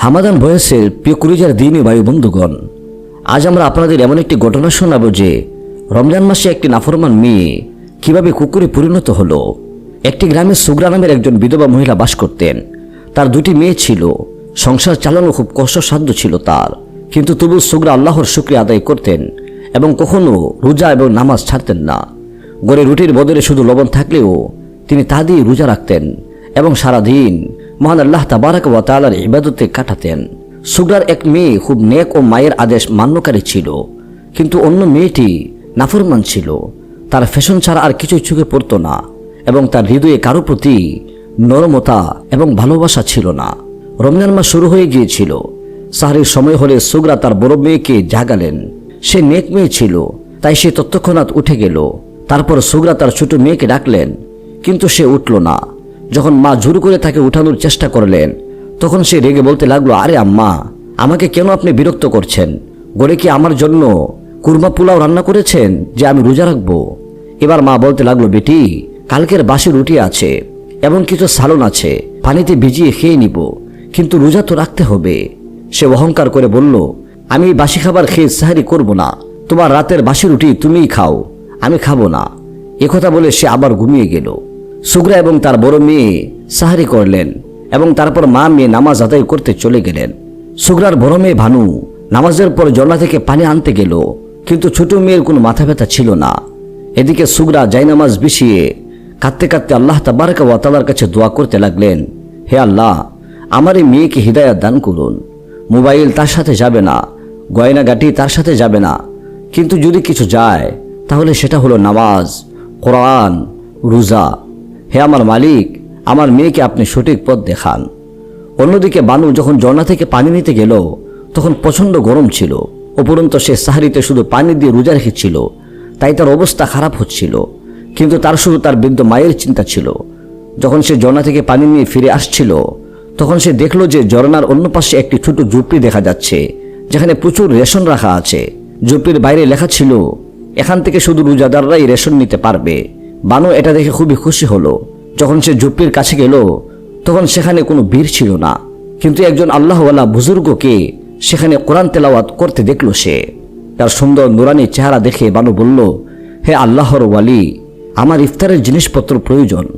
হামাদান বয়সের প্রিয় কুরিজার দিনই বায়ু বন্ধুগণ, আজ আমরা আপনাদের এমন একটি ঘটনা শোনাবো যে রমজান মাসে একটি নাফরমান মেয়ে কীভাবে কুকুরে পরিণত হলো। একটি গ্রামে সুগ্রা নামের একজন বিধবা মহিলা বাস করতেন। তার দুটি মেয়ে ছিল। সংসার চালানো খুব কষ্টসাধ্য ছিল তার। কিন্তু তবু সুগ্রা আল্লাহর শুক্রিয়া আদায় করতেন এবং কখনো রোজা এবং নামাজ ছাড়তেন না। গড়ে রুটির বদলে শুধু লবণ থাকলেও তিনি তা দিয়ে রোজা রাখতেন এবং সারাদিন মহান আল্লাহ তাবারাক ওয়া তাআলার ইবাদতে কাটাতেন। সুগ্রার এক মেয়ে খুব নেক ও মায়ের আদেশ মান্যকারী ছিল, কিন্তু অন্য মেয়েটি নাফরমান ছিল। তার ফ্যাশন ছাড়া আর কিছুই চোখে পড়তো না এবং তার হৃদয়ে কারও প্রতি নরমতা এবং ভালোবাসা ছিল না। রমজান মাস শুরু হয়ে গিয়েছিল। সাহারির সময় হলে সুগ্রা তার বড় মেয়েকে জাগালেন। সে নেক মেয়ে ছিল, তাই সে তৎক্ষণাৎ উঠে গেল। তারপর সুগ্রা তার ছোট মেয়েকে ডাকলেন, কিন্তু সে উঠল না। যখন মা জোর করে তাকে উঠানোর চেষ্টা করলেন, তখন সে রেগে বলতে লাগল, আরে আম্মা, আমাকে কেন আপনি বিরক্ত করছেন? গড়ে কি আমার জন্য কুরমা পোলাও রান্না করেছেন যে আমি রোজা রাখব? এবার মা বলতে লাগল, বেটি, কালকের বাসি রুটি আছে এবং কিছু সালন আছে, পানিতে ভিজিয়ে খেয়ে নিব, কিন্তু রোজা তো রাখতে হবে। সে অহংকার করে বলল, আমি বাসি খাবার খেয়ে সাহারি করব না, তোমার রাতের বাসি রুটি তুমিই খাও, আমি খাব না। একথা বলে সে আবার ঘুমিয়ে গেল। সুগ্রা এবং তার বড় মেয়ে সাহারি করলেন এবং তারপর মা মেয়ে নামাজ আদায় করতে চলে গেলেন। সুগ্রার বড় মেয়ে ভানু নামাজের পর জলা থেকে পানি আনতে গেল, কিন্তু ছোট মেয়ের কোনো মাথা ব্যথা ছিল না। এদিকে সুগ্রা জাইনামাজ বিছিয়ে কাঁদতে কাঁদতে আল্লাহ তাবারকা ওয়াতালার কাছে দোয়া করতে লাগলেন, হে আল্লাহ, আমার এই মেয়েকে হৃদায়ত দান করুন। মোবাইল তার সাথে যাবে না, গয়নাগাটি তার সাথে যাবে না। কিন্তু যদি কিছু যায়, তাহলে সেটা হলো নামাজ, কোরআন, রোজা। হে আমার মালিক, আমার মেয়েকে আপনি সঠিক পথ দেখান। অন্যদিকে বানু যখন ঝর্ণা থেকে পানি নিতে গেল, তখন প্রচণ্ড গরম ছিল। উপরন্ত সে সাহারিতে শুধু পানি দিয়ে রোজা রেখেছিল, তাই তার অবস্থা খারাপ হচ্ছিল। কিন্তু তার শুধু তার বৃদ্ধ মায়ের চিন্তা ছিল। যখন সে ঝর্ণা থেকে পানি নিয়ে ফিরে আসছিল, তখন সে দেখল যে ঝর্ণার অন্য পাশে একটি ছোট ঝুপড়ি দেখা যাচ্ছে, যেখানে প্রচুর রেশন রাখা আছে। ঝুপড়ির বাইরে লেখা ছিল, এখান থেকে শুধু রোজাদাররাই রেশন নিতে পারবে। বানু এটা দেখে খুবই খুশি হলো। যখন সে ঝুপড়ির কাছে গেল, তখন সেখানে কোনো বীর ছিল না। কিন্তু একজন আল্লাহওয়ালা বুজুর্গকে সেখানে কোরআন তেলাওয়াত করতে দেখল সে। তার সুন্দর নুরানি চেহারা দেখে বানু বলল, হে আল্লাহর ওয়ালি, আমার ইফতারের জিনিসপত্র প্রয়োজন।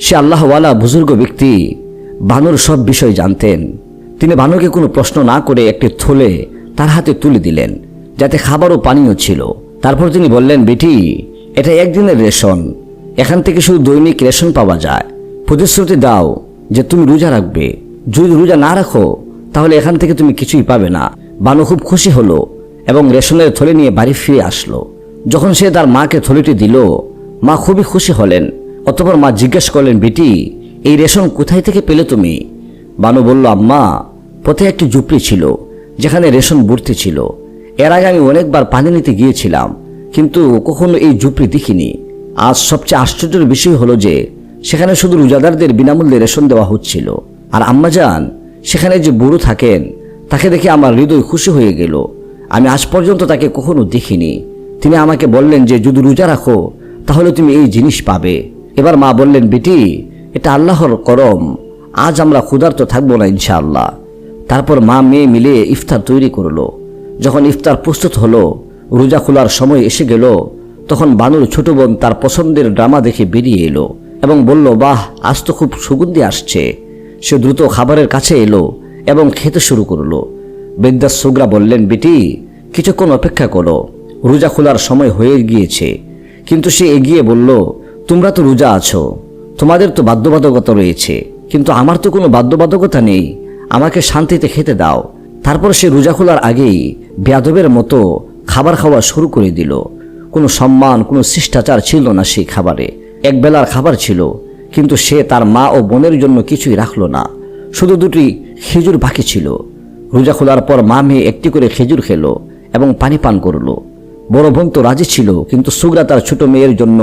সে আল্লাহওয়ালা বুজুর্গ ব্যক্তি বানুর সব বিষয় জানতেন। তিনি বানুকে কোনো প্রশ্ন না করে একটি থলে তার হাতে তুলে দিলেন, যাতে খাবার ও পানীয় ছিল। তারপর তিনি বললেন, বেটি, এটা একদিনের রেশন। এখান থেকে শুধু দৈনিক রেশন পাওয়া যায়। প্রতিশ্রুতি দাও যে তুমি রোজা রাখবে। যদি রোজা না রাখো, তাহলে এখান থেকে তুমি কিছুই পাবে না। বানু খুব খুশি হলো এবং রেশনের থলে নিয়ে বাড়ি ফিরে আসলো। যখন সে তার মাকে থলিটি দিল, মা খুবই খুশি হলেন। অতপর মা জিজ্ঞেস করলেন, বেটি, এই রেশন কোথায় থেকে পেলে তুমি? বানু বলল, আম্মা, পথে একটি ঝুপড়ি ছিল, যেখানে রেশন ভর্তি ছিল। এর আগে আমি অনেকবার পানি নিতে গিয়েছিলাম, কিন্তু কখনো এই ঝুপড়ি দেখিনি। আজ সবচেয়ে আশ্চর্যের বিষয় হলো যে, সেখানে শুধু রোজাদারদের বিনামূল্যে রেশন দেওয়া হচ্ছিল। আর আম্মা যান, সেখানে যে বুড়ো থাকেন, তাকে দেখে আমার হৃদয় খুশি হয়ে গেল। আমি আজ পর্যন্ত তাকে কখনো দেখিনি। তিনি আমাকে বললেন যে, যদি রোজা রাখো, তাহলে তুমি এই জিনিস পাবে। এবার মা বললেন, বেটি, এটা আল্লাহর করম। আজ আমরা ক্ষুধার্ত থাকব না, ইনশাআল্লাহ। তারপর মা মেয়ে মিলে ইফতার তৈরি করল। যখন ইফতার প্রস্তুত হলো, রোজা খোলার সময় এসে গেল। তখন বানুর ছোট বোন তার পছন্দের ড্রামা দেখে বেরিয়ে এলো এবং বলল, বাহ, আজ তো খুব সুগন্ধি আসছে। সে দ্রুত খাবারের কাছে এলো এবং খেতে শুরু করল। বিদ্যা সুগ্রা বললেন, বেটি, কিছুক্ষণ অপেক্ষা করো, রোজা খোলার সময় হয়ে গিয়েছে। কিন্তু সে এগিয়ে বলল, তোমরা তো রোজা আছো, তোমাদের তো বাধ্যবাধকতা রয়েছে, কিন্তু আমার তো কোনো বাধ্যবাধকতা নেই, আমাকে শান্তিতে খেতে দাও। তারপর সে রোজা খোলার আগেই বেয়াদবের মতো খাবার খাওয়া শুরু করে দিল। কোনো সম্মান, কোনো শিষ্টাচার ছিল না সেই খাবারে। এক বেলার খাবার ছিল, কিন্তু সে তার মা ও বোনের জন্য কিছুই রাখল না। শুধু দুটি খেজুর বাকি ছিল। রোজা খোলার পর মা মেয়ে একটি করে খেজুর খেলো এবং পানি পান করল। বড় বোন তো রাজি ছিল, কিন্তু সুগ্রা তার ছোট মেয়ের জন্য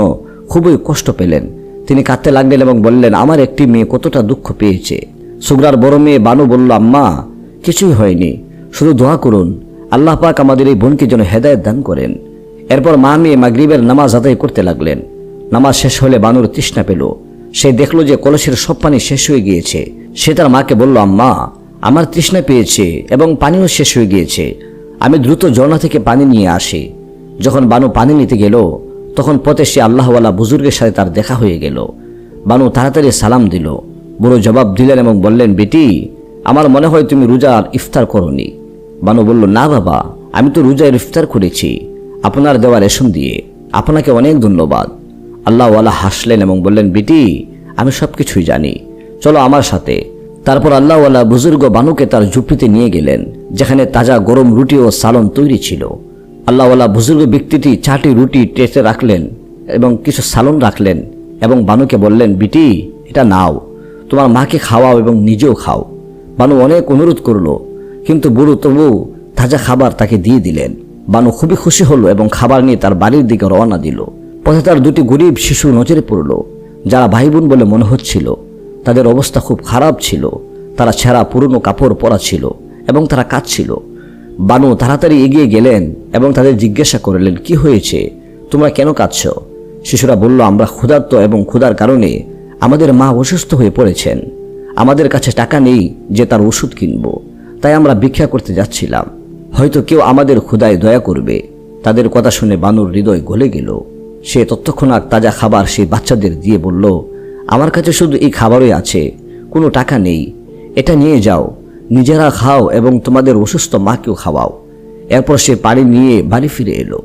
খুবই কষ্ট পেলেন। তিনি কাঁদতে লাগলেন এবং বললেন, আমার একটি মেয়ে কতটা দুঃখ পেয়েছে। সুগ্রার বড় মেয়ে বানু বলল, আম্মা, কিছুই হয়নি। শুধু দোয়া করুন। আল্লাহ পাক আমাদের এই বোনকে যেন হেদায়ত দান করেন। এরপর মা মেয়ে মাগরিবের নামাজ আদায় করতে লাগলেন। নামাজ শেষ হলে বানুর তৃষ্ণা পেল। সে দেখল যে কলসের সব পানি শেষ হয়ে গিয়েছে। সে তার মাকে বলল, আম্মা, আমার তৃষ্ণা পেয়েছে এবং পানিও শেষ হয়ে গিয়েছে। আমি দ্রুত ঝর্ণা থেকে পানি নিয়ে আসি। যখন বানু পানি নিতে গেল, তখন পথে সে আল্লাহওয়ালা বুজুর্গের সাথে তার দেখা হয়ে গেল। বানু তাড়াতাড়ি সালাম দিল। বুড়ো জবাব দিলেন এবং বললেন, বেটি, আমার মনে হয় তুমি রোজার ইফতার করনি। বানু বলল, না বাবা, আমি তো রোজার ইফতার করেছি। আপনার দেওয়া রেশন দিয়ে আপনাকে অনেক ধন্যবাদ। আল্লাহওয়ালা হাসলেন এবং বললেন, বেটি, আমি সব কিছুই জানি। চলো আমার সাথে। তারপর আল্লাহওয়ালা বুজুর্গ বানুকে তার ঝুপড়িতে নিয়ে গেলেন, যেখানে তাজা গরম রুটি ও সালন তৈরি ছিল। আল্লাহওয়ালা বুজুর্গ ব্যক্তিটি চারটি রুটি টেসে রাখলেন এবং কিছু সালন রাখলেন এবং বানুকে বললেন, বিটি, এটা নাও। তোমার মাকে খাওয়াও এবং নিজেও খাও। বানু অনেক অনুরোধ করল, কিন্তু বুড়ো তবু তাজা খাবার তাকে দিয়ে দিলেন। বানু খুবই খুশি হলো এবং খাবার নিয়ে তার বাড়ির দিকে রওনা দিল। পথে তার দুটি গরিব শিশু নজরে পড়ল, যারা ভাই বোন বলে মনে হচ্ছিল। তাদের অবস্থা খুব খারাপ ছিল। তারা ছেঁড়া পুরনো কাপড় পরা ছিল এবং তারা কাঁদছিল। বানু তাড়াতাড়ি এগিয়ে গেলেন এবং তাদের জিজ্ঞাসা করলেন, কি হয়েছে? তোমরা কেন কাঁদছ? শিশুরা বলল, আমরা ক্ষুধার্ত এবং ক্ষুধার কারণে আমাদের মা অসুস্থ হয়ে পড়েছেন। আমাদের কাছে টাকা নেই যে তার ওষুধ কিনব। তাই আমরা ভিক্ষা করতে যাচ্ছিলাম। হয়তো কেউ আমাদের ক্ষুদায় দয়া করবে। তাদের কথা শুনে বানুর হৃদয় গলে গেল। সে ততক্ষণাৎ তাজা খাবার সেই বাচ্চাদের দিয়ে বলল, আমার কাছে শুধু এই খাবারই আছে, কোনো টাকা নেই। এটা নিয়ে যাও, নিজেরা খাও এবং তোমাদের অসুস্থ মাকেও খাওয়াও। এরপর সে পানি নিয়ে বাড়ি ফিরে এলো।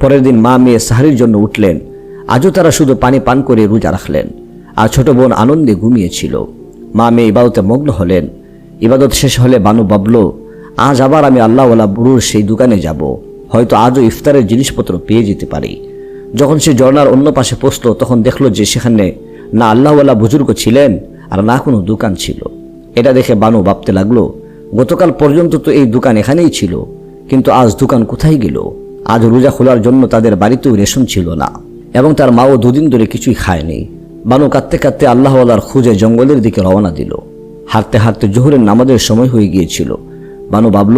পরের দিন মা মেয়ে সাহারির জন্য উঠলেন। আজও তারা শুধু পানি পান করে রোজা রাখলেন আর ছোট বোন আনন্দে ঘুমিয়েছিল। মা মেয়ে ইবাদতে মগ্ন হলেন। ইবাদত শেষ হলে বানু বাবল আজ আবার আমি আল্লাহওয়ালা বুড়ুর সেই দোকানে যাব। হয়তো আজও ইফতারের জিনিসপত্র পেয়ে যেতে পারি। যখন সে ঝর্ণার অন্য পাশে পৌঁছল, তখন দেখল যে সেখানে না আল্লাহওয়ালা বুজুর্গ ছিলেন আর না কোনো দোকান ছিল। এটা দেখে বানু ভাবতে লাগল, গতকাল পর্যন্ত তো এই দোকান এখানেই ছিল, কিন্তু আজ দোকান কোথায় গেল? আজ রোজা খোলার জন্য তাদের বাড়িতেও রেশন ছিল না এবং তার মাও দুদিন ধরে কিছুই খায়নি। বানু কাঁদতে কাঁদতে আল্লাহওয়ালার খুঁজে জঙ্গলের দিকে রওনা দিল। হাঁটতে হাঁটতে জোহরের নামাজের সময় হয়ে গিয়েছিল। বানু ভাবল,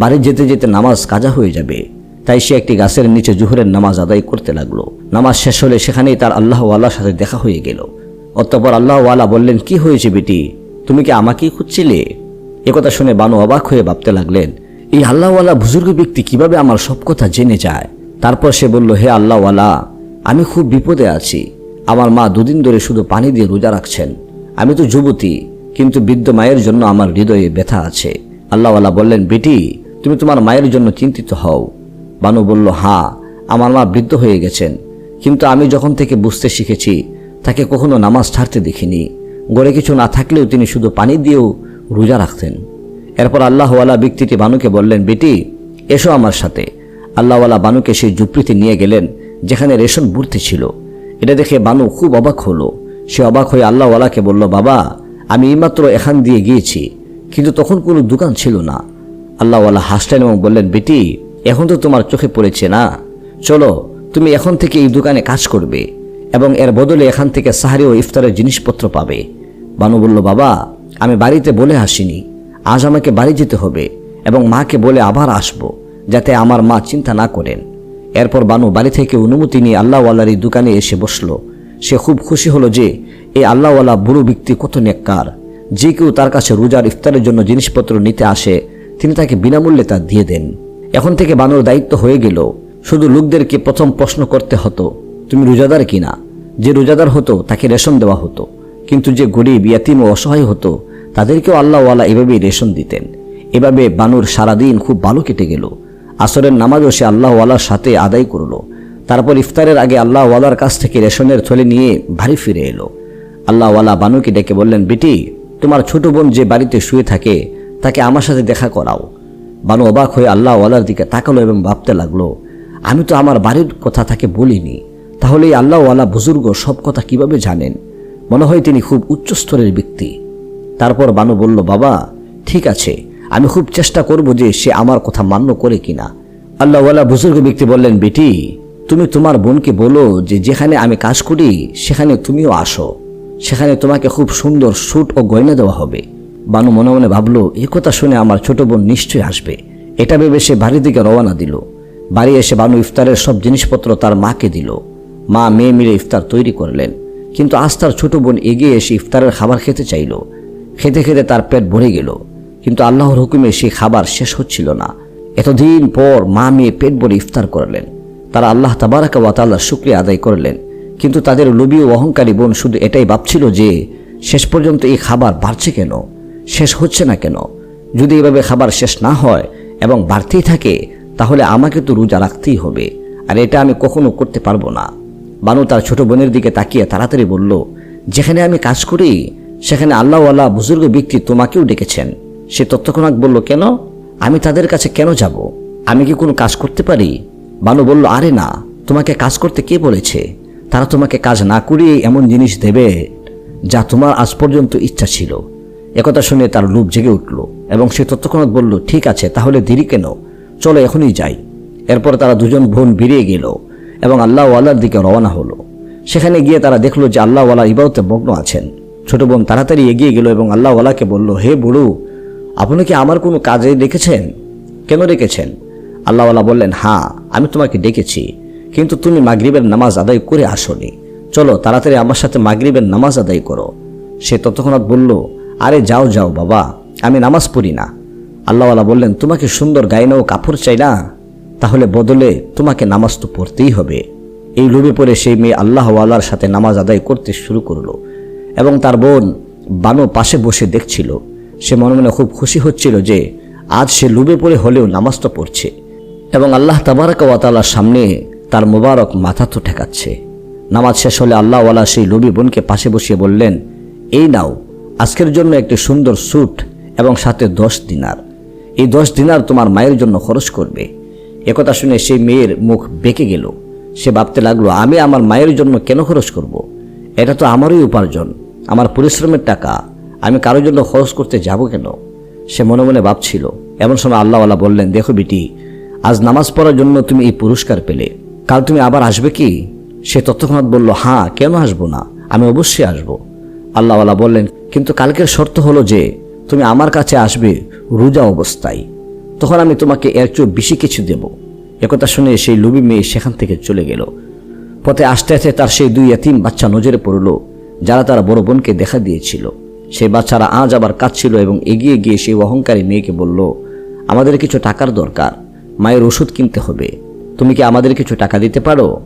বাড়ি যেতে যেতে নামাজ কাজা হয়ে যাবে। তাই সে একটি গাছের নিচে জোহরের নামাজ আদায় করতে লাগল। নামাজ শেষ হলে সেখানেই তার আল্লাহওয়ালার সাথে দেখা হয়ে গেল। অতঃপর আল্লাহওয়ালা বললেন, কি হয়েছে বেটি? তুমি কি আমাকেই খুঁজছিলে? একথা শুনে বানু অবাক হয়ে ভাবতে লাগলেন, এই আল্লাহওয়ালা বুজুর্গ ব্যক্তি কীভাবে আমার সব কথা জেনে যায়? তারপর সে বলল, হে আল্লাহওয়ালা, আমি খুব বিপদে আছি। আমার মা দুদিন ধরে শুধু পানি দিয়ে রোজা রাখছেন। আমি তো যুবতী, কিন্তু বৃদ্ধ মায়ের জন্য আমার হৃদয়ে ব্যথা আছে। আল্লাহওয়ালা বললেন, বেটি, তুমি তোমার মায়ের জন্য চিন্তিত হও। বানু বলল, হা, আমার মা বৃদ্ধ হয়ে গেছেন, কিন্তু আমি যখন থেকে বুঝতে শিখেছি, তাকে কখনো নামাজ ছাড়তে দেখিনি। গড়ে কিছু না থাকলেও তিনি শুধু পানি দিয়েও রোজা রাখতেন। এরপর আল্লাহওয়ালা ব্যক্তিটি বানুকে বললেন, বেটি, এসো আমার সাথে। আল্লাহওয়ালা বানুকে সেই জুপড়িতে নিয়ে গেলেন, যেখানে রেশন বুড়তে ছিল। এটা দেখে বানু খুব অবাক হলো। সে অবাক হয়ে আল্লাহওয়ালাকে বলল, বাবা, আমি এইমাত্র এখান দিয়ে গিয়েছি। কিন্তু তখন কোনো দোকান ছিল না। আল্লাহওয়ালা হাসলেন এবং বললেন, বেটি, এখন তো তোমার চোখে পড়েছে না। চলো, তুমি এখন থেকে এই দোকানে কাজ করবে এবং এর বদলে এখান থেকে সাহারি ও ইফতারের জিনিসপত্র পাবে। বানু বলল, বাবা, আমি বাড়িতে বলে আসিনি। আজ আমাকে বাড়ি যেতে হবে এবং মাকে বলে আবার আসব, যাতে আমার মা চিন্তা না করেন। এরপর বানু বাড়ি থেকে অনুমতি নিয়ে আল্লাহওয়ালার এই দোকানে এসে বসল। সে খুব খুশি হলো যে এই আল্লাহওয়ালা বুড়ো ব্যক্তি কত নেককার। যে কেউ তার কাছে রোজার ইফতারের জন্য জিনিসপত্র নিতে আসে, তিনি তাকে বিনামূল্যে তা দিয়ে দেন। এখন থেকে বানুর দায়িত্ব হয়ে গেল, শুধু লোকদেরকে প্রথম প্রশ্ন করতে হতো, তুমি রোজাদার কিনা? যে রোজাদার হতো, তাকে রেশন দেওয়া হতো। কিন্তু যে গরিব, ইয়াতিম ও অসহায় হতো, তাদেরকেও আল্লাহওয়ালা এভাবেই রেশন দিতেন। এভাবে বানুর সারাদিন খুব ভালো কেটে গেল। আসরের নামাজও সে আল্লাহওয়ালার সাথে আদায় করল। তারপর ইফতারের আগে আল্লাহওয়ালার কাছ থেকে রেশনের থলে নিয়ে ভারী ফিরে এলো। আল্লাহওয়ালা বানুকে ডেকে বললেন, বেটি তোমার ছোট বোন যে বাড়িতে শুয়ে থাকে, তাকে আমার সাথে দেখা করাও। বানু অবাক হয়ে আল্লাহওয়ালার দিকে তাকালো এবং ভাবতে লাগল, আমি তো আমার বাড়ির কথা তাকে বলিনি। তাহলে এই আল্লাহওয়ালা বুজুর্গ সব কথা কীভাবে জানেন? মনে হয় তিনি খুব উচ্চস্তরের ব্যক্তি। তারপর বানু বলল, বাবা, ঠিক আছে, আমি খুব চেষ্টা করব যে সে আমার কথা মান্য করে কিনা। আল্লাহওয়ালা বুজুর্গ ব্যক্তি বললেন, বেটি, তুমি তোমার বোনকে বলো যে যেখানে আমি কাজ করি, সেখানে তুমিও আসো। সেখানে তোমাকে খুব সুন্দর স্যুট ও গয়না দেওয়া হবে। বানু মনে মনে ভাবলো, এ কথা শুনে আমার ছোট বোন নিশ্চয়ই আসবে। এটা ভেবে সে বাড়ির দিকে রওনা দিল। বাড়ি এসে বানু ইফতারের সব জিনিসপত্র তার মাকে দিল। মা মেয়ে মিলে ইফতার তৈরি করলেন। কিন্তু আজ তার ছোট বোন এগিয়ে এসে ইফতারের খাবার খেতে চাইল। খেতে খেতে তার পেট ভরে গেল। কিন্তু আল্লাহর হুকুমে সেই খাবার শেষ হচ্ছিল না। এতদিন পর মা মেয়ে পেট ভরে ইফতার করলেন। তারা আল্লাহ তাবারাকা ওয়াতাল্লাহ শুক্রিয়া আদায় করলেন। কিন্তু তাদের লোভী ও অহংকারী বোন শুধু এটাই ভাবছিল যে শেষ পর্যন্ত এই খাবার বাড়ছে কেন? শেষ হচ্ছে না কেন? যদি এভাবে খাবার শেষ না হয় এবং বাড়তেই থাকে, তাহলে আমাকে তো রোজা রাখতেই হবে। আর এটা আমি কখনো করতে পারব না। বানু তার ছোট বোনের দিকে তাকিয়ে তাড়াতাড়ি বলল, যেখানে আমি কাজ করি, সেখানে আল্লাহওয়ালা বুজুর্গ ব্যক্তি তোমাকেও ডেকেছেন। সে তৎক্ষণাৎ বলল, কেন? আমি তাদের কাছে কেন যাব? আমি কি কোনো কাজ করতে পারি? বানু বলল, আরে না, তোমাকে কাজ করতে কে বলেছে? তারা তোমাকে কাজ না করিয়ে এমন জিনিস দেবে যা তোমার আজ পর্যন্ত ইচ্ছা ছিল। একথা শুনে তার লোভ জেগে উঠল এবং সে তৎক্ষণাৎ বলল, ঠিক আছে, তাহলে দেরি কেন? চলো এখনই যাই। এরপর তারা দুজন বোন বেরিয়ে গেল এবং আল্লাহওয়ালার দিকে রওনা হলো। সেখানে গিয়ে তারা দেখল যে আল্লাহওয়ালা ইবাদতে মগ্ন আছেন। ছোট বোন তাড়াতাড়ি এগিয়ে গেল এবং আল্লাহওয়ালাকে বলল, হে বুড়ো, আপনি কি আমার কোনো কাজে ডেকেছেন? কেন ডেকেছেন? আল্লাহওয়ালা বললেন হ্যাঁ আমি তোমাকে ডেকেছি। কিন্তু তুমি মাগরিবের নামাজ আদায় করে আসনি। চলো তাড়াতাড়ি আমার সাথে মাগরিবের নামাজ আদায় করো। সে তৎক্ষণাৎ বলল, আরে যাও যাও বাবা, আমি নামাজ পড়ি না। আল্লাহওয়ালা বললেন, তোমাকে সুন্দর গাইনা ও কাপড় চাই না? তাহলে বদলে তোমাকে নামাজ তো পড়তেই হবে। এই লোভে পড়ে সেই মেয়ে আল্লাহওয়ালার সাথে নামাজ আদায় করতে শুরু করল এবং তার বোন বানো পাশে বসে দেখছিল। সে মনে মনে খুব খুশি হচ্ছিল যে আজ সে লুবে পড়ে হলেও নামাজটা পড়ছে। এবং আল্লাহ তাবারকাওয়াতালার সামনে তার মোবারক মাথা তো ঠেকাচ্ছে। নামাজ শেষ হলে আল্লাহওয়ালা সেই লুবি বোনকে পাশে বসিয়ে বললেন, এই নাও, আজকের জন্য একটি সুন্দর স্যুট এবং সাথে দশ দিনার। এই দশ দিনার তোমার মায়ের জন্য খরচ করবে। একথা শুনে সেই মেয়ের মুখ বেঁকে গেল। সে ভাবতে লাগল, আমি আমার মায়ের জন্য কেন খরচ করব। এটা তো আমারই উপার্জন, আমার পরিশ্রমের টাকা, আমি কারোর জন্য খরচ করতে যাব কেন? সে মনে মনে ভাবছিল। এমন সময় আল্লাহওয়ালা বললেন, দেখো বিটি, আজ নামাজ পড়ার জন্য তুমি এই পুরস্কার পেলে। কাল তুমি আবার আসবে কি? সে তৎক্ষণাৎ বলল হ্যাঁ কেন আসব না? আমি অবশ্যই আসব। আল্লাহওয়ালা বললেন, কিন্তু কালকের শর্ত হলো যে, তুমি আমার কাছে আসবে রোজা অবস্থায়। তখন আমি তোমাকে এর চেয়েও বেশি কিছু দেব। একথা শুনে সেই লুবি মেয়ে সেখান থেকে চলে গেল। পথে আসতে আসতে তার সেই দুই এতিম বাচ্চা নজরে পড়ল, যারা তার বড় বোনকে দেখা দিয়েছিল। সেই বাচ্চারা আজ আবার কাঁদছিল এবং এগিয়ে গিয়ে সেই অহংকারী মেয়েকে বলল, আমাদের কিছু টাকার দরকার, মায়ের ওষুধ কিনতে হবে। তুমি কি আমাদের কিছু টাকা দিতে পারো?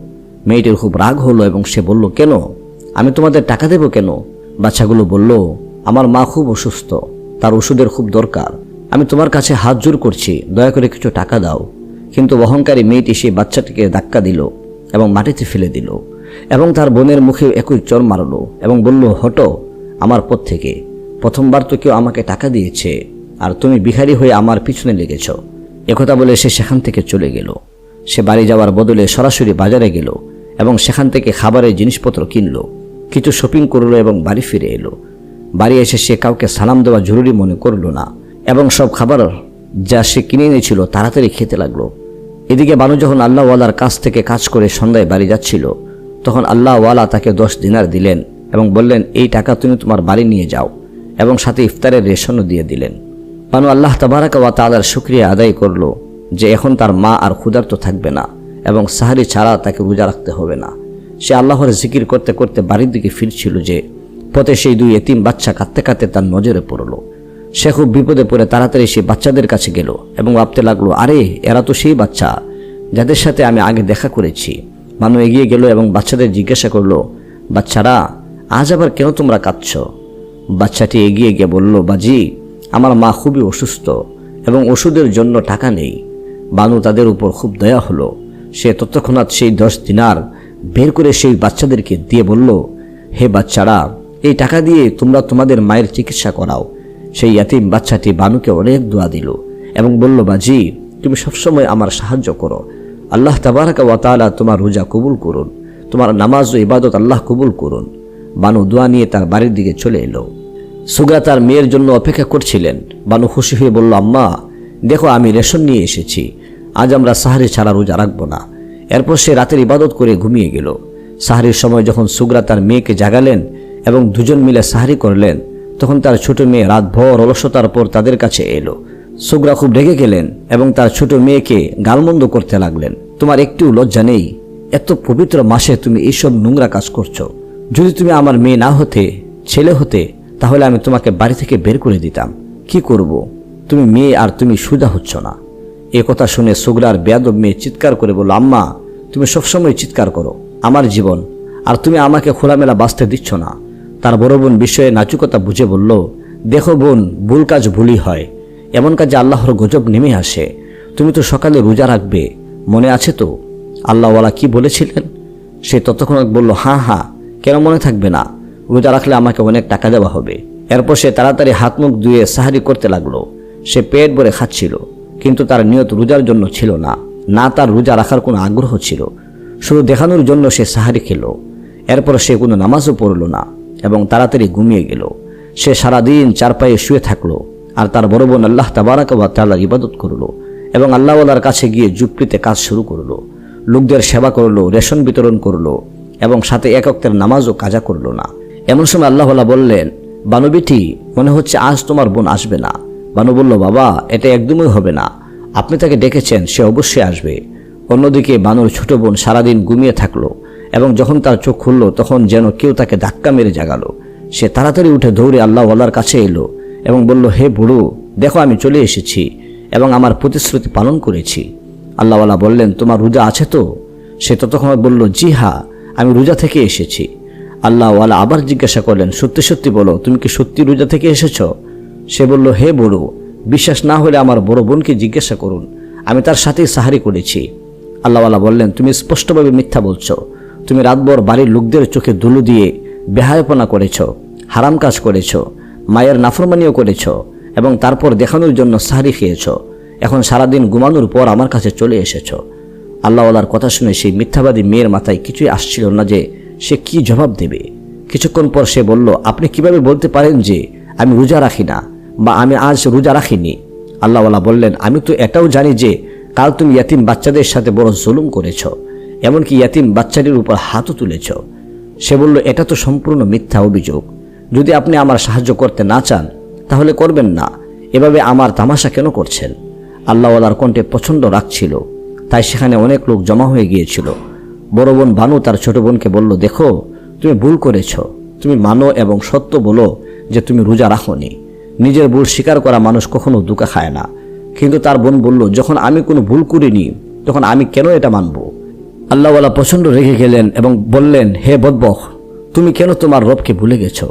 মেয়েটির খুব রাগ হলো এবং সে বলল, কেন? আমি তোমাদের টাকা দেব কেন? বাচ্চাগুলো বলল, আমার মা খুব অসুস্থ, তার ওষুধের খুব দরকার। আমি তোমার কাছে হাত জোর করছি, দয়া করে কিছু টাকা দাও। কিন্তু অহংকারী মেয়েটি সেই বাচ্চাটিকে ধাক্কা দিল এবং মাটিতে ফেলে দিল এবং তার বোনের মুখে একই চর মারলো এবং বলল, হটো, আমার পথ থেকে। প্রথমবার তো কেউ আমাকে টাকা দিয়েছে, আর তুমি বিহারি হয়ে আমার পিছনে লেগেছ। একথা বলে সে সেখান থেকে চলে গেল। সে বাড়ি যাওয়ার বদলে সরাসরি বাজারে গেল এবং সেখান থেকে খাবারের জিনিসপত্র কিনলো। কিছু শপিং করল এবং বাড়ি ফিরে এলো। বাড়ি এসে সে কাউকে সালাম দেওয়া জরুরি মনে করল না এবং সব খাবার যা সে কিনে এনেছিল তাড়াতাড়ি খেতে লাগল। এদিকে বানু যখন আল্লাহওয়ালার কাছ থেকে কাজ করে সন্ধ্যায় বাড়ি যাচ্ছিল, তখন আল্লাহওয়ালা তাকে দশ দিনার দিলেন এবং বললেন, এই টাকা তুমি তোমার বাড়ি নিয়ে যাও। এবং সাথে ইফতারের রেশনও দিয়ে দিলেন। বানু আল্লাহ তাবারাকা ওয়া তালার শুক্রিয়া আদায় করল। যে এখন তার মা আর ক্ষুধার্ত থাকবে না এবং সাহারি ছাড়া তাকে রোজা রাখতে হবে না। সে আল্লাহর জিকির করতে করতে বাড়ির দিকে ফিরছিল যে পথে সেই দুই এতিম বাচ্চা কাঁদতে কাঁদতে তার নজরে পড়ল। সে খুব বিপদে পড়ে তাড়াতাড়ি সে বাচ্চাদের কাছে গেল এবং ভাবতে লাগল, আরে, এরা তো সেই বাচ্চা যাদের সাথে আমি আগে দেখা করেছি। মানু এগিয়ে গেল এবং বাচ্চাদের জিজ্ঞাসা করল, বাচ্চারা, আজ আবার কেন তোমরা কাঁদছ? বাচ্চাটি এগিয়ে গিয়ে বলল, বাজি, আমার মা খুবই অসুস্থ এবং ওষুধের জন্য টাকা নেই। বানু তাদের উপর খুব দয়া হলো। সে ততক্ষণাৎ সেই দশ দিনার বের করে সেই বাচ্চাদেরকে দিয়ে বলল, হে বাচ্চারা, এই টাকা দিয়ে তোমরা তোমাদের মায়ের চিকিৎসা করাও। সেই ইয়াতিম বাচ্চাটি বানুকে অনেক দোয়া দিল এবং বলল, বাজি, তুমি সবসময় আমার সাহায্য করো। আল্লাহ তাবারাকা তাআলা তোমার রোজা কবুল করুন। তোমার নামাজ ও ইবাদত আল্লাহ কবুল করুন। বানু দোয়া নিয়ে তার বাড়ির দিকে চলে এলো। সুগা তার মেয়ের জন্য অপেক্ষা করছিলেন। বানু খুশি হয়ে বলল, আম্মা দেখো, আমি রেশন নিয়ে এসেছি। আজ আমরা সাহারি ছাড়া রোজা রাখব না। এরপর সে রাতের ইবাদত করে ঘুমিয়ে গেল। সাহারির সময় যখন সুগরা তার মেয়েকে জাগালেন এবং দুজন মিলে সাহারি করলেন, তখন তার ছোট মেয়ে রাতভর অলসতার পর তাদের কাছে এলো। সুগরা খুব রেগে গেলেন এবং তার ছোট মেয়েকে গালমন্দ করতে লাগলেন। তোমার একটিও লজ্জা নেই। এত পবিত্র মাসে তুমি এইসব নোংরা কাজ করছ। যদি তুমি আমার মেয়ে না হতে, ছেলে হতে, তাহলে আমি তোমাকে বাড়ি থেকে বের করে দিতাম। কি করব? তুমি মেয়ে আর তুমি সুজা হচ্ছ না। এ কথা শুনে সুগরার বেয়াদব মেয়ে চিৎকার করে বলল, আম্মা, তুমি সবসময় চিৎকার করো। আমার জীবন, আর তুমি আমাকে খোলামেলা বাঁচতে দিচ্ছ না। তার বড় বোন বিষয়ে নাচুকতা বুঝে বলল, দেখো বোন, ভুল কাজ ভুলই হয়। এমন কাজে আল্লাহর গজব নেমে আসে। তুমি তো সকালে রোজা রাখবে, মনে আছে তো? আল্লাহওয়ালা কি বলেছিলেন? সে ততক্ষণ বলল হ্যাঁ হ্যাঁ কেন মনে থাকবে না? রোজা রাখলে আমাকে অনেক টাকা দেওয়া হবে। এরপর সে তাড়াতাড়ি হাত মুখ ধুয়ে সাহারি করতে লাগল। সে পেট ভরে খাচ্ছিল, কিন্তু তার নিয়ত রোজার জন্য ছিল না না তার রোজা রাখার কোনো আগ্রহ ছিল। শুধু দেখানোর জন্য সে সাহারি খেল, এরপর সে কোনো নামাজও পড়ল না এবং তাড়াতাড়ি ঘুমিয়ে গেল। সে সারাদিন চার পায়ে শুয়ে থাকল আর তার বড় বোন আল্লাহ তাবারাক বা তাল্লার ইবাদত করল এবং আল্লাহওয়ালার কাছে গিয়ে যুক্তিতে কাজ শুরু করল। লোকদের সেবা করল, রেশন বিতরণ করল এবং সাথে একক্তের নামাজও কাজা করল না। এমন সময় আল্লাহওয়ালা বললেন বানু বিটি মনে হচ্ছে আজ তোমার বোন আসবে না। বানু বলল, বাবা, এটা একদমই হবে না। আপনি তাকে ডেকেছেন, সে অবশ্যই আসবে। অন্যদিকে বানুর ছোট বোন সারাদিন ঘুমিয়ে থাকল এবং যখন তার চোখ খুলল, তখন যেন কেউ তাকে ধাক্কা মেরে জাগালো। সে তাড়াতাড়ি উঠে দৌড়ে আল্লাহওয়ালার কাছে এলো এবং বলল, হে বুড়ো, দেখো আমি চলে এসেছি এবং আমার প্রতিশ্রুতি পালন করেছি। আল্লাহওয়ালা বললেন, তোমার রোজা আছে তো? সে ততক্ষণ বলল, জি হা, আমি রোজা থেকে এসেছি। আল্লাহওয়ালা আবার জিজ্ঞাসা করলেন, সত্যি সত্যি বলো, তুমি কি সত্যি রোজা থেকে এসেছ? সে বলল, হে বড়, বিশ্বাস না হলে আমার বড় বোনকে জিজ্ঞাসা করুন। আমি তার সাথেই সাহারি করেছি। আল্লাহওয়ালা বললেন, তুমি স্পষ্টভাবে মিথ্যা বলছো। তুমি রাতভর বাড়ির লোকদের চোখে দুলু দিয়ে বেহায়পনা করেছ, হারাম কাজ করেছ, মায়ের নাফরমানিও করেছ এবং তারপর দেখানোর জন্য সাহারি খেয়েছ। এখন সারাদিন ঘুমানোর পর আমার কাছে চলে এসেছ। আল্লাহওয়ালার কথা শুনে সেই মিথ্যাবাদী মেয়ের মাথায় কিছুই আসছিল না যে সে কি জবাব দেবে। কিছুক্ষণ পর সে বলল, আপনি কীভাবে বলতে পারেন যে আমি রোজা রাখি না? বা আমি আজ রোজা রাখিনি। আল্লাহওয়ালা বললেন, আমি তো এটাও জানি যে কাল তুমি ইয়াতিম বাচ্চাদের সাথে বড় জুলুম করেছ, এমনকি ইয়াতিম বাচ্চাটির উপর হাতও তুলেছ। সে বলল, এটা তো সম্পূর্ণ মিথ্যা অভিযোগ। যদি আপনি আমার সাহায্য করতে না চান, তাহলে করবেন না। এভাবে আমার তামাশা কেন করছেন? আল্লাহওয়ালার কণ্ঠে প্রচণ্ড রাখছিল তাই সেখানে অনেক লোক জমা হয়ে গিয়েছিল। বড় বোন বানু তার ছোট বোনকে বলল, দেখো, তুমি ভুল করেছ। তুমি মানো এবং সত্য বলো যে তুমি রোজা রাখোনি। নিজের ভুল স্বীকার করা মানুষ কখনো দুকা খায় না। কিন্তু তার বোন বলল, যখন আমি কোনো ভুল করিনি, তখন আমি কেন এটা মানব? আল্লাহওয়ালা প্রচণ্ড রেগে গেলেন এবং বললেন, হে বদবখ, তুমি কেন তোমার রবকে ভুলে গেছ?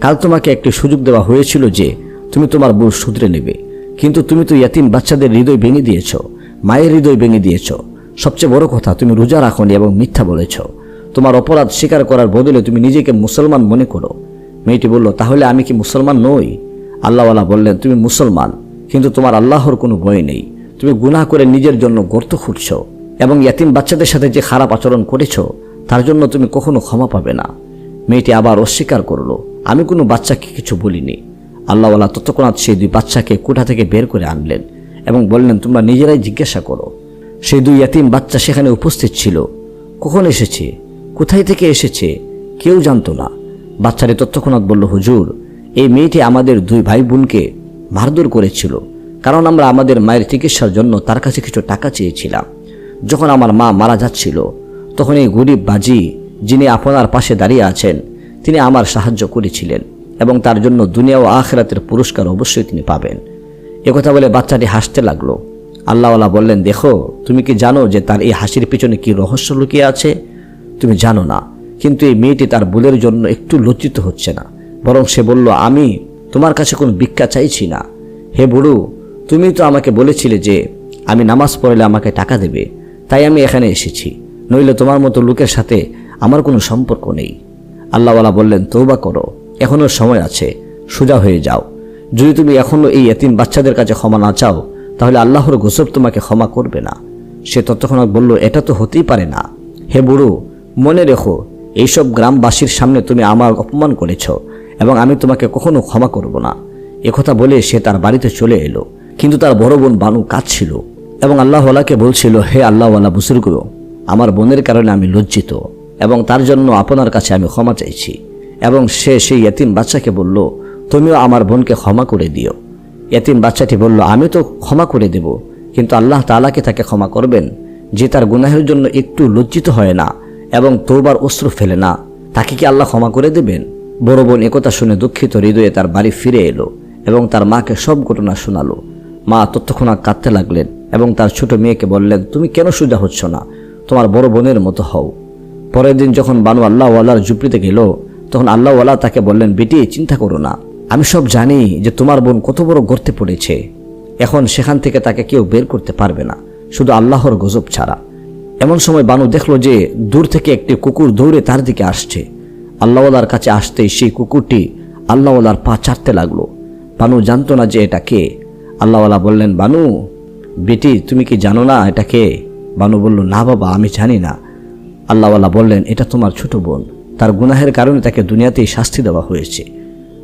কাল তোমাকে একটি সুযোগ দেওয়া হয়েছিল যে তুমি তোমার ভুল শুধরে নেবে। কিন্তু তুমি তো ইয়াতিম বাচ্চাদের হৃদয় ভেঙে দিয়েছ, মায়ের হৃদয় ভেঙে দিয়েছ। সবচেয়ে বড় কথা, তুমি রোজা রাখনি এবং মিথ্যা বলেছ। তোমার অপরাধ স্বীকার করার বদলে তুমি নিজেকে মুসলমান মনে করো। মেয়েটি বলল, তাহলে আমি কি মুসলমান নই? আল্লাহওয়ালা বললেন, তুমি মুসলমান, কিন্তু তোমার আল্লাহর কোনো ভয় নেই। তুমি গুনাহ করে নিজের জন্য গর্ত খুঁড়ছ এবং ইয়াতিম বাচ্চাদের সাথে যে খারাপ আচরণ করেছ, তার জন্য তুমি কখনো ক্ষমা পাবে না। মেয়েটি আবার অস্বীকার করল, আমি কোনো বাচ্চাকে কিছু বলিনি। আল্লাহওয়ালা তৎক্ষণাৎ সেই দুই বাচ্চাকে কোঠা থেকে বের করে আনলেন এবং বললেন, তোমরা নিজেরাই জিজ্ঞাসা করো। সেই দুই ইয়াতিম বাচ্চা সেখানে উপস্থিত ছিল। কখন এসেছে? কোথায় থেকে এসেছে? কেউ জানতো না। বাচ্চাটি তৎক্ষণাৎ বলল, হুজুর এই মেয়েটি আমাদের দুই ভাই বোনকে মারধর করেছিল, কারণ আমরা আমাদের মায়ের চিকিৎসার জন্য তার কাছে কিছু টাকা চেয়েছিলাম। যখন আমার মা মারা যাচ্ছিল, তখন এই গরিব বাজি যিনি আপনার পাশে দাঁড়িয়ে আছেন, তিনি আমার সাহায্য করেছিলেন এবং তার জন্য দুনিয়া ও আখেরাতের পুরস্কার অবশ্যই তিনি পাবেন। একথা বলে বাচ্চাটি হাসতে লাগল। আল্লাহওয়ালা বললেন, দেখো, তুমি কি জানো যে তার এই হাসির পিছনে কি রহস্য লুকিয়ে আছে? তুমি জানো না, কিন্তু এই মেয়েটি তার ভুলের জন্য একটু লজ্জিত হচ্ছে না। বরং সে বলল, আমি তোমার কাছে কোনো ভিক্ষা চাইছি না। হে বুড়ু, তুমি তো আমাকে বলেছিলে যে আমি নামাজ পড়লে আমাকে টাকা দেবে। তাই আমি এখানে এসেছি। নইলে তোমার মতো লোকের সাথে আমার কোনো সম্পর্ক নেই। আল্লাহওয়ালা বললেন তৌবা করো। এখনও সময় আছে। সোজা হয়ে যাও। যদি তুমি এখনও এই এতিম বাচ্চাদের কাছে ক্ষমা না চাও, তাহলে আল্লাহর গোসব তোমাকে ক্ষমা করবে না। সে তৎক্ষণাৎ বলল, এটা তো হতেই পারে না। হে বুড়ু, মনে রেখো, এইসব গ্রামবাসীর সামনে তুমি আমার অপমান করেছ। এবং আমি তোমাকে কখনো ক্ষমা করব না। একথা বলে সে তার বাড়িতে চলে এলো। কিন্তু তার বড় বোন বানু কাঁদছিল এবং আল্লাহওয়ালাকে বলছিল, হে আল্লাহওয়ালা বুসুর্গ আমার বোনের কারণে আমি লজ্জিত এবং তার জন্য আপনার কাছে আমি ক্ষমা চাইছি। এবং সে সেই এতিম বাচ্চাকে বলল, তুমিও আমার বোনকে ক্ষমা করে দিও। এতিম বাচ্চাটি বলল, আমি তো ক্ষমা করে দেব, কিন্তু আল্লাহ তালাকে তাকে ক্ষমা করবেন যে তার গুনাহের জন্য একটু লজ্জিত হয় না এবং তোবার অস্ত্র ফেলে না। তাকে কি আল্লাহ ক্ষমা করে দেবেন? বড় বোন একথা শুনে দুঃখিত হৃদয়ে তার বাড়ি ফিরে এলো এবং তার মাকে সব ঘটনা শোনালো। মা ততক্ষণা কাঁদতে লাগলেন এবং তার ছোট মেয়েকে বললেন, তুমি কেন সোজা হচ্ছ না? তোমার বড় বোনের মতো হও। পরের দিন যখন বানু আল্লাহওয়ালার ঝুপড়িতে গেল, তখন আল্লাহওয়ালা তাকে বললেন, বেটি, চিন্তা করো না। আমি সব জানি যে তোমার বোন কত বড় গর্তে পড়েছে। এখন সেখান থেকে তাকে কেউ বের করতে পারবে না। শুধু আল্লাহর গজব ছাড়া। এমন সময় বানু দেখল যে দূর থেকে একটি কুকুর দৌড়ে তার দিকে আসছে। আল্লাহওয়ালার কাছে আসতেই সেই কুকুরটি আল্লাহওয়ালার পা চাটতে লাগল। বানু জানতো না যে এটা কে। আল্লাহওয়ালা বললেন, বানু, বেটি, তুমি কি জানো না এটা কে? বানু বলল, না বাবা, আমি জানি না। আল্লাহওয়ালা বললেন, এটা তোমার ছোট বোন। তার গুনাহের কারণে তাকে দুনিয়াতেই শাস্তি দেওয়া হয়েছে।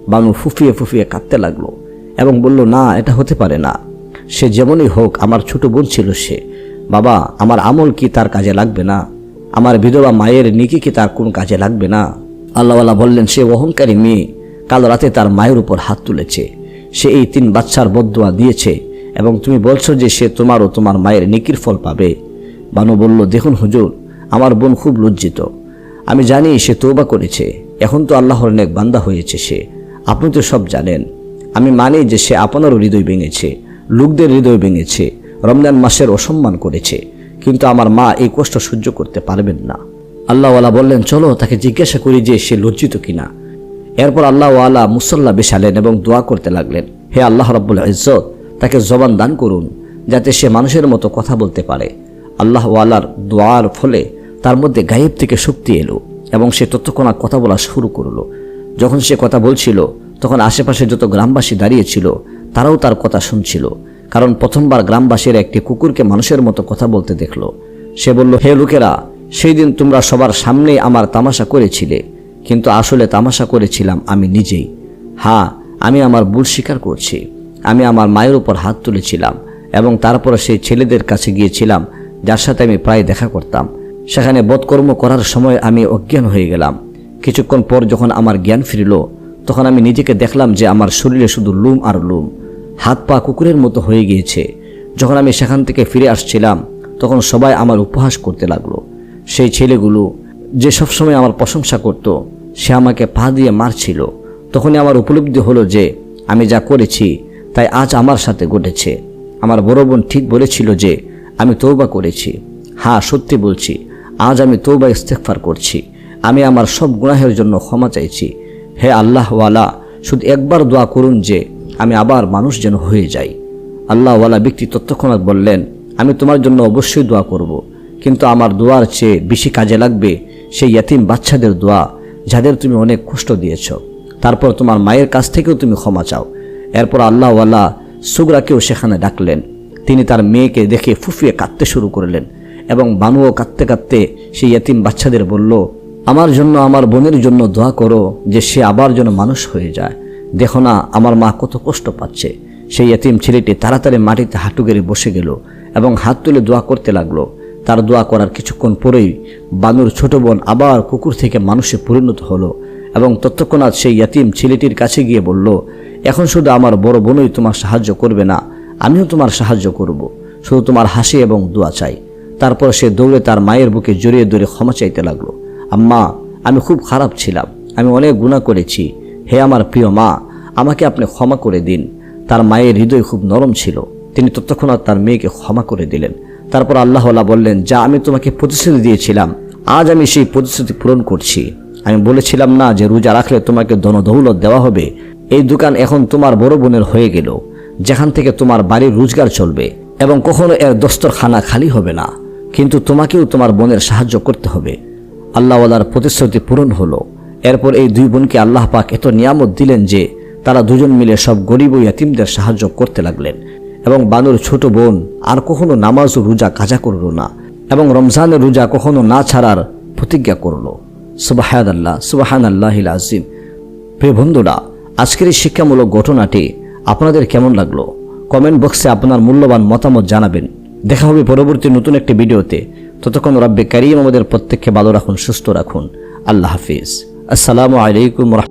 বানু ফুফিয়ে ফুফিয়ে কাঁদতে লাগল এবং বলল, না, এটা হতে পারে না। সে যেমনই হোক, আমার ছোট বোন ছিল সে। বাবা, আমার আমল কি তার কাজে লাগবে না? আমার বিধবা মায়ের নিকি কি তার কোন কাজে লাগবে না? আল্লাহওয়ালা বললেন, সে অহংকারী মেয়ে, কাল রাতে তার মায়ের উপর হাত তুলেছে। সে এই তিন বাচ্চার বদুয়া দিয়েছে এবং তুমি বলছো যে সে তোমার ও তোমার মায়ের নিকির ফল পাবে। বানু বলল, দেখুন হুজুর, আমার বোন খুব লজ্জিত। আমি জানি সে তৌবা করেছে। এখন তো আল্লাহর নেক বান্দা হয়েছে সে। আপনি তো সব জানেন। আমি মানি যে সে আপনারও হৃদয় ভেঙেছে, লোকদের হৃদয় ভেঙেছে, রমজান মাসের অসম্মান করেছে। কিন্তু আমার মা এই কষ্ট সহ্য করতে পারবেন না। আল্লাহওয়ালা বললেন, চলো তাকে জিজ্ঞাসা করি যে সে লজ্জিত কিনা। এরপর আল্লাহওয়ালা মুসল্লা বেশালেন এবং দোয়া করতে লাগলেন, হে আল্লাহ রব্বুল ইজ্জত, তাকে জবান দান করুন, যাতে সে মানুষের মতো কথা বলতে পারে। আল্লাহওয়ালার দোয়ার ফলে তার মধ্যে গায়েব থেকে শক্তি এলো এবং সে ততক্ষণা কথা বলা শুরু করল। যখন সে কথা বলছিল, তখন আশেপাশে যত গ্রামবাসী দাঁড়িয়েছিল তারাও তার কথা শুনছিল, কারণ প্রথমবার গ্রামবাসীর একটি কুকুরকে মানুষের মতো কথা বলতে দেখল। সে বলল, হে লোকেরা সেই দিন তোমরা সবার সামনেই আমার তামাশা করেছিলে, কিন্তু আসলে তামাশা করেছিলাম আমি নিজেই। হ্যাঁ আমি আমার ভুল স্বীকার করছি। আমি আমার মায়ের উপর হাত তুলেছিলাম এবং তারপরে সেই ছেলেদের কাছে গিয়েছিলাম, যার সাথে আমি প্রায় দেখা করতাম। সেখানে বধকর্ম করার সময় আমি অজ্ঞান হয়ে গেলাম। কিছুক্ষণ পর যখন আমার জ্ঞান ফিরল, তখন আমি নিজেকে দেখলাম যে আমার শরীরে শুধু লুম আর লুম। হাত পা কুকুরের মতো হয়ে গিয়েছে। যখন আমি সেখান থেকে ফিরে আসছিলাম, তখন সবাই আমার উপহাস করতে লাগল। সেই ছেলেগুলো যে সবসময় আমার প্রশংসা করত, সে আমাকে পা দিয়ে মারছিল। তখনই আমার উপলব্ধি হলো যে আমি যা করেছি, তাই আজ আমার সাথে ঘটেছে। আমার বড় বোন ঠিক বলেছিল যে আমি তৌবা করেছি। হ্যাঁ সত্যি বলছি, আজ আমি তৌবা ইস্তেকফার করছি। আমি আমার সব গুনাহের জন্য ক্ষমা চাইছি। হে আল্লাহওয়ালা, শুধু একবার দোয়া করুন যে আমি আবার মানুষ যেন হয়ে যাই। আল্লাহওয়ালা ব্যক্তি তৎক্ষণাৎ বললেন, আমি তোমার জন্য অবশ্যই দোয়া করব। কিন্তু আমার দোয়ার চেয়ে বেশি কাজে লাগবে সেই ইয়াতিম বাচ্চাদের দোয়া, যাদের তুমি অনেক কষ্ট দিয়েছ। তারপর তোমার মায়ের কাছ থেকেও তুমি ক্ষমা চাও। এরপর আল্লাহওয়ালা সুগরাকেও সেখানে ডাকলেন। তিনি তার মেয়েকে দেখে ফুফিয়ে কাঁদতে শুরু করলেন এবং বানুও কাঁদতে কাঁদতে সেই ইয়াতিম বাচ্চাদের বলল, আমার জন্য, আমার বোনের জন্য দোয়া করো যে সে আবার যেন মানুষ হয়ে যায়। দেখো না, আমার মা কত কষ্ট পাচ্ছে। সেই এতিম ছেলেটি তাড়াতাড়ি মাটিতে হাঁটু গেড়ে বসে গেল এবং হাত তুলে দোয়া করতে লাগল। তার দোয়া করার কিছুক্ষণ পরেই বানুর ছোট বোন আবার কুকুর থেকে মানুষে পরিণত হলো এবং ততক্ষণাৎ সেই ইয়াতিম ছেলেটির কাছে গিয়ে বলল, এখন শুধু আমার বড় বোনই তোমার সাহায্য করবে না, আমিও তোমার সাহায্য করব। শুধু তোমার হাসি এবং দোয়া চাই। তারপর সে দৌড়ে তার মায়ের বুকে জড়িয়ে ধরে ক্ষমা চাইতে লাগল, আম্মা, আমি খুব খারাপ ছিলাম, আমি অনেক গুণা করেছি। হে আমার প্রিয় মা, আমাকে আপনি ক্ষমা করে দিন। তার মায়ের হৃদয় খুব নরম ছিল, তিনি তৎক্ষণাৎ তার মেয়েকে ক্ষমা করে দিলেন। তারপর আল্লাহ বললেন, যা আমি তোমাকে প্রতিশ্রুতি দিয়েছিলাম, আজ আমি সেই প্রতিশ্রুতি পূরণ করছি। আমি বলেছিলাম না যে রোজা রাখলে তোমাকে ধনদৌলত দেওয়া হবে। এই দোকান এখন তোমার বড় বোনের হয়ে গেল, যেখান থেকে তোমার বাড়ির রোজগার চলবে এবং কখনো এর দস্তরখানা খালি হবে না। কিন্তু তোমাকেও তোমার বোনের সাহায্য করতে হবে। আল্লাহওয়ালার প্রতিশ্রুতি পূরণ হলো। এরপর এই দুই বোনকে আল্লাহ পাক এত নিয়ামত দিলেন যে তারা দুজন মিলে সব গরিব ও ইয়াতিমদের সাহায্য করতে লাগলেন। এবং বানুর ছোট বোন আর কখনো নামাজ ও রোজা কাজা করল না এবং রমজানের রোজা কখনো না ছাড়ার প্রতিজ্ঞা করল। সুবাহাদ আল্লাহ সুবাহান আল্লাহ আজিম প্রিয় বন্ধুরা, আজকের এই শিক্ষামূলক ঘটনাটি আপনাদের কেমন লাগল? কমেন্ট বক্সে আপনার মূল্যবান মতামত জানাবেন। দেখা হবে পরবর্তী নতুন একটি ভিডিওতে। ততক্ষণ রব্বে কারিম আমাদের প্রত্যেককে ভালো রাখুন, সুস্থ রাখুন। আল্লাহ হাফিজ। আসসালামু আলাইকুম রহমতুল্লাহ।